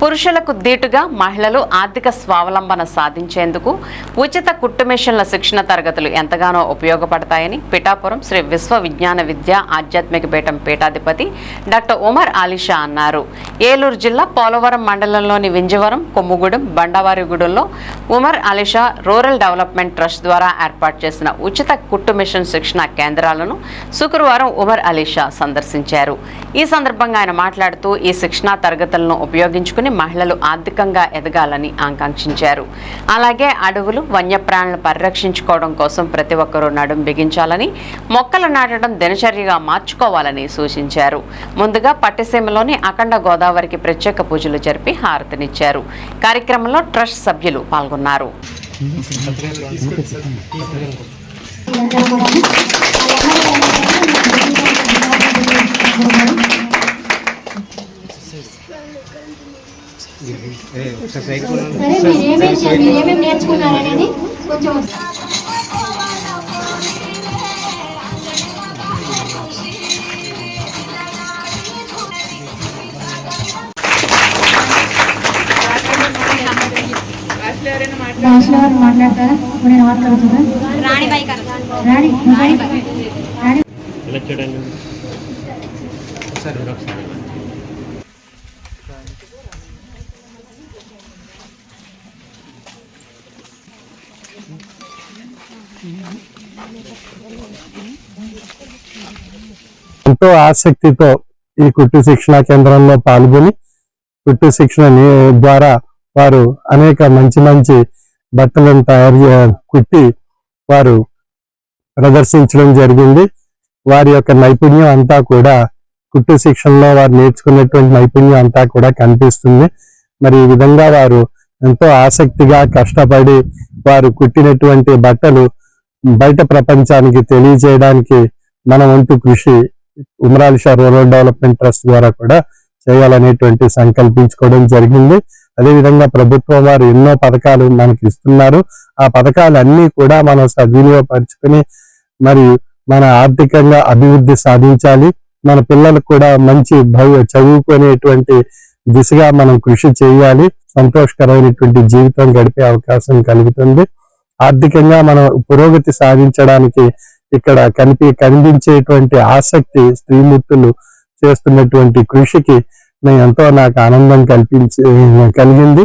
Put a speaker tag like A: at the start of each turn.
A: పురుషులకు దీటుగా మహిళలు ఆర్థిక స్వావలంబన సాధించేందుకు ఉచిత కుట్టుమిషన్ల శిక్షణ తరగతులు ఎంతగానో ఉపయోగపడతాయని పిఠాపురం శ్రీ విశ్వ విజ్ఞాన విద్య ఆధ్యాత్మిక పీఠం పీఠాధిపతి డాక్టర్ ఉమర్ ఆలిషా అన్నారు. ఏలూరు జిల్లా పోలవరం మండలంలోని Vinjavaram Kommugudem బండవారిగూడెంలో Umar Alisha rural development trust ద్వారా ఏర్పాటు చేసిన ఉచిత కుట్టు మిషన్ శిక్షణ కేంద్రాలను శుక్రవారం ఉమర్ అలీషా సందర్శించారు. ఈ సందర్భంగా ఆయన మాట్లాడుతూ ఈ శిక్షణా తరగతులను ఉపయోగించుకుని మహిళలు ఆర్థికంగా ఎదగాలని ఆకాంక్షించారు. అలాగే అడవులు వన్యప్రాణులను పరిరక్షించుకోవడం కోసం ప్రతి ఒక్కరూ నడుం బిగించాలని మొక్కలు నాటడం దినచర్యగా మార్చుకోవాలని సూచించారు. ముందుగా పట్టిసీమలోని అఖండ గోదావరికి ప్రత్యేక పూజలు జరిపి హారతినిచ్చారు. కార్యక్రమంలో ట్రస్ట్ సభ్యులు పాల్గొన్నారు.
B: Thank you. ఏమేమి మీరు ఏమేమి నేర్చుకున్నారు అనేది కొంచెం భాషలో ఎవరు మాట్లాడతారా ఇప్పుడు నేను
C: రాణి బైక్
B: రాణి
D: ఎంతో ఆసక్తితో ఈ కుట్టు శిక్షణ కేంద్రంలో పాల్గొని కుట్టు శిక్షణ ద్వారా వారు అనేక మంచి మంచి బట్టలను తయారు కుట్టి వారు ప్రదర్శించడం జరిగింది. వారి యొక్క నైపుణ్యం అంతా కూడా కుట్టు శిక్షణలో వారు నేర్చుకున్నటువంటి నైపుణ్యం అంతా కూడా కనిపిస్తుంది. మరి ఈ విధంగా వారు ఎంతో ఆసక్తిగా కష్టపడి వారు కుట్టినటువంటి బట్టలు బయట ప్రపంచానికి తెలియజేయడానికి మన వంతు కృషి Umarali Shah rural development trust ద్వారా కూడా చేయాలనేటువంటి సంకల్పించుకోవడం జరిగింది. అదేవిధంగా ప్రభుత్వం వారు ఎన్నో పథకాలు మనకి ఇస్తున్నారు. ఆ పథకాలు అన్నీ కూడా మనం సద్వినియోగపరుచుకుని మరి మన ఆర్థికంగా అభివృద్ధి సాధించాలి. మన పిల్లలకు కూడా మంచి భవి చదువుకునేటువంటి దిశగా మనం కృషి చేయాలి. సంతోషకరమైనటువంటి జీవితం గడిపే అవకాశం కలుగుతుంది. ఆర్థికంగా మనం పురోగతి సాధించడానికి ఇక్కడ కనిపి కనిపించేటువంటి ఆసక్తి స్త్రీమూర్తులు చేస్తున్నటువంటి కృషికి నేను ఎంతో నాకు ఆనందం కల్పించి కలిగింది.